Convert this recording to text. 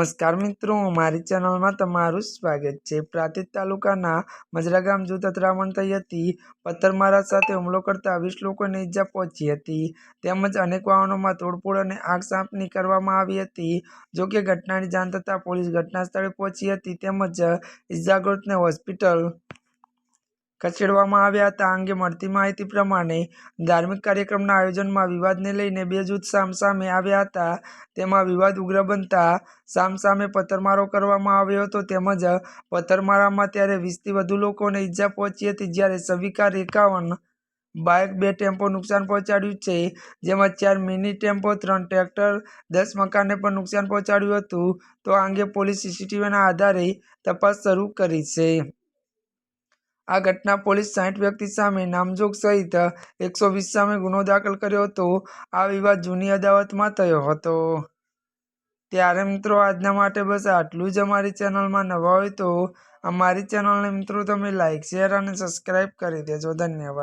નમસ્કાર મિત્રો, મારી ચેનલમાં તમારું સ્વાગત છે. પ્રાંતિજ તાલુકાના મજરા ગામ જૂથ અથડામણ થઈ હતી. પથ્થરમારા સાથે હુમલો કરતા વીસ લોકોને ઈજા પહોંચી હતી. તેમજ અનેક વાહનોમાં તોડફોડ અને આગ સાંપની કરવામાં આવી હતી. જોકે ઘટનાની જાણ થતાં પોલીસ ઘટના સ્થળે પહોંચી હતી તેમજ ઇજાગ્રસ્તને હોસ્પિટલ ખસેડવામાં આવ્યા હતા. અંગે મળતી માહિતી પ્રમાણે ધાર્મિક કાર્યક્રમના આયોજનમાં વિવાદને લઈને બે જૂથ સામસામે આવ્યા હતા. તેમાં વિવાદ ઉગ્ર બનતા સામસામે પથ્થરમારો કરવામાં આવ્યો હતો. તેમજ પથ્થરમારામાં ત્યારે વીસથી વધુ લોકોને ઈજા પહોંચી હતી, જ્યારે સવિકાર એકાવન બાઇક બે ટેમ્પો નુકસાન પહોંચાડ્યું છે, જેમાં ચાર મિની ટેમ્પો, ત્રણ ટ્રેક્ટર, દસ મકાનને પણ નુકસાન પહોંચાડ્યું હતું. તો આ અંગે પોલીસ સીસીટીવીના આધારે તપાસ શરૂ કરી છે. આ ઘટના પોલીસ સાઠ વ્યક્તિ સામે નામજોગ સહિત એકસો વીસ સામે ગુનો દાખલ કર્યો હતો. આ વિવાદ જૂની અદાવતમાં થયો હતો. ત્યારે મિત્રો આજના માટે બસ આટલું જ અમારી ચેનલમાં નવા હોય તો અમારી ચેનલને મિત્રો તમે લાઇક શેર અને સબસ્ક્રાઈબ કરી દેજો. ધન્યવાદ.